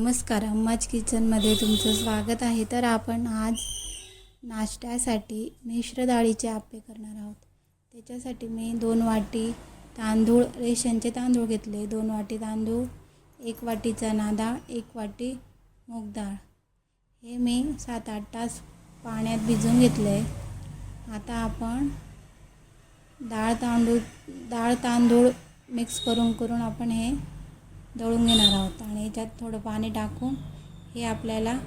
नमस्कार अम्माज किचनमध्ये तुमचं स्वागत आहे. तर आपण आज नाश्त्यासाठी मिश्र डाळीचे आप्पे करणार आहोत. त्याच्यासाठी मी दोन वाटी तांदूळ रेशनचे तांदूळ घेतले. दोन वाटी तांदूळ एक वाटी चणा डाळ एक वाटी मूग डाळ. हे मी सात आठ तास पाण्यात भिजवून घेतले. आहे आता आपण डाळ तांदूळ डाळ तांदूळ मिक्स करून करून आपण हे दळून घेणार आहोत आणि याच्यात थोडं पाणी टाकून हे आपल्याला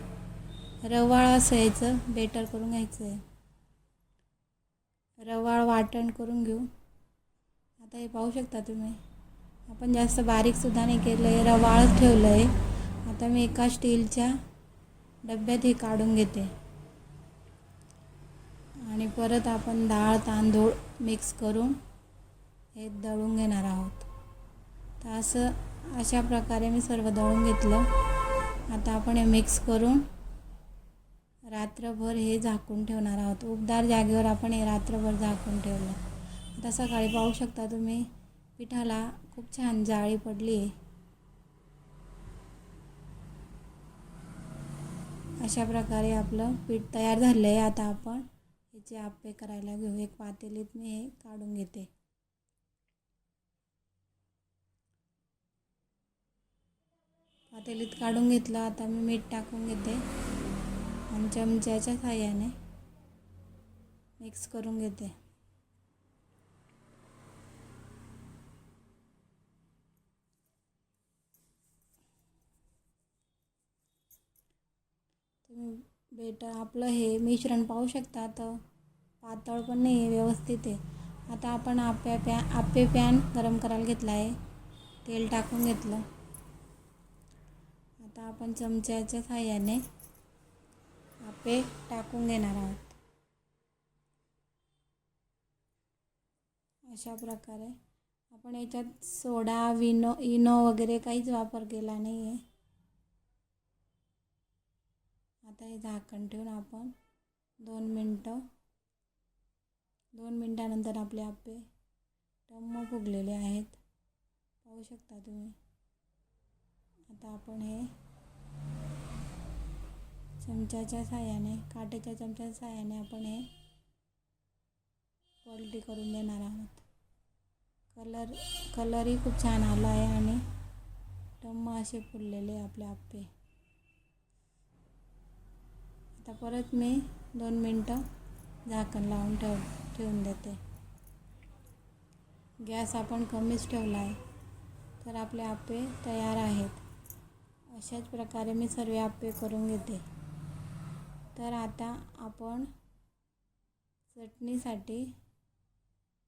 रवाळ असं यायचं बेटर करून घ्यायचं आहे. रवाळ वाटण करून घेऊ. आता हे पाहू शकता तुम्ही. आपण जास्त बारीकसुद्धा नाही केलं आहे रवाळच ठेवलं आहे. आता मी एका स्टीलच्या डब्यात हे काढून घेते. आणि परत आपण डाळ तांदूळ मिक्स करून हे दळून घेणार आहोत. तर असं अशा प्रकारे मी सर्व दळून घेतलं. आता आपण हे मिक्स करून रात्रभर हे झाकून ठेवणार आहोत. उबदार जागेवर आपण हे रात्रभर झाकून ठेवलं. आता सकाळी पाहू शकता तुम्ही पिठाला खूप छान जाळी पडली. आहे अशा प्रकारे आपलं पीठ तयार झालं आहे आता आपण याचे आप्पे करायला घेऊ. एक पातेलीत मी हे काढून घेते. तेलीत काढून घेतलं. आता मी मीठ टाकून घेते. आणि चमच्याच्या साह्याने मिक्स करून घेते. तुम्ही बेटर आपलं हे मिश्रण पाहू शकता. तर पातळ पण नाही आहे व्यवस्थित आहे. आता आपण आप्या पॅ आप्पे पॅन गरम करायला घेतला आहे. तेल टाकून घेतलं. आता आपण चमच्याच्या साह्याने आपे टाकून घेणार आहोत. अशा प्रकारे आपण याच्यात सोडा विनो इनो वगैरे काहीच वापर केला नाही आहे आता हे झाकण ठेवून आपण दोन मिनटं दोन मिनटानंतर आपले आप्पे टम्म फुगलेले आहेत. पाहू शकता तुम्ही. आता आपण हे चमच्याच्या साह्याने काटेच्या चमच्याच्या साह्याने आपण हे पलटी करून देणार आहोत. कलर कलरही खूप छान आला आहे आणि टम्म असे फुललेले आपले आप्पे. आता परत मी दोन मिनटं झाकण लावून ठेव ठेवून देते. गॅस आपण कमीच ठेवला आहे तर आपले आप्पे तयार आहेत. अशाच प्रकारे मी सर्व आप्पे करून घेते. तर आता आपण चटणीसाठी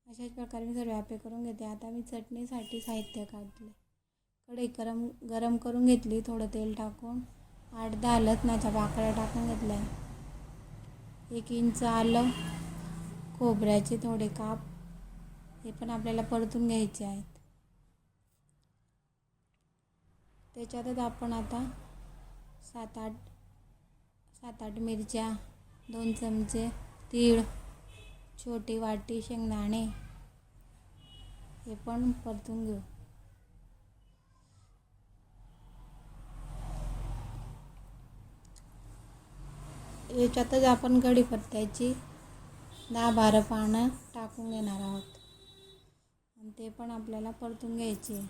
अशाच प्रकारे मी सर्व आप्पे करून घेते. आता मी चटणीसाठी साहित्य काढले. कढई गरम गरम करून घेतली थोडं तेल टाकून आठ दहा लसणाच्या पाकळ्या टाकून घेतल्या. एक इंच आलं खोबऱ्याचे थोडे काप हे पण आपल्याला परतून घ्यायचे आहेत. त्याच्यातच आपण आता सात आठ सात आठ मिरच्या दोन चमचे तीळ छोटी वाटी शेंगदाणे. हे पण परतून घेऊ. याच्यातच आपण कढीपत्त्याची दहा बारा पानं टाकून घेणार आहोत. आणि ते पण आपल्याला परतून घ्यायचे.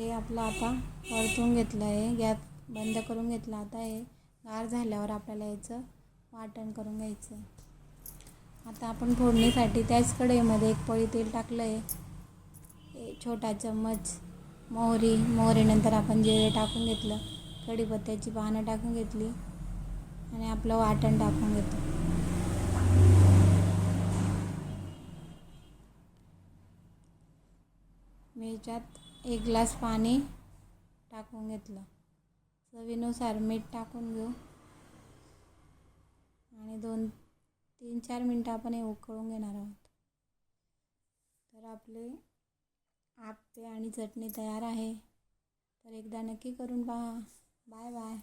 हे आपलं आता परतून घेतलं आहे. गॅस बंद करून घेतला. आता हे गार झाल्यावर आपल्याला याचं वाटण करून घ्यायचं. आहे आता आपण फोडणीसाठी त्याच कढईमध्ये एक पळी तेल टाकलं आहे. छोटा चम्मच मोहरी मोहरीनंतर आपण जिरे टाकून घेतलं. कढीपत्त्याची पानं टाकून घेतली. आणि आपलं वाटण टाकून घेतो मी याच्यात एक ग्लास पाणी टाकून घेतलं. चवीनुसार मीठ टाकून घेऊ. आणि दोन तीन चार मिनटं आपण हे उकळून घेणार आहोत. तर आपले आपते आणि चटणी तयार आहे. तर एकदा नक्की करून पहा. Bye bye.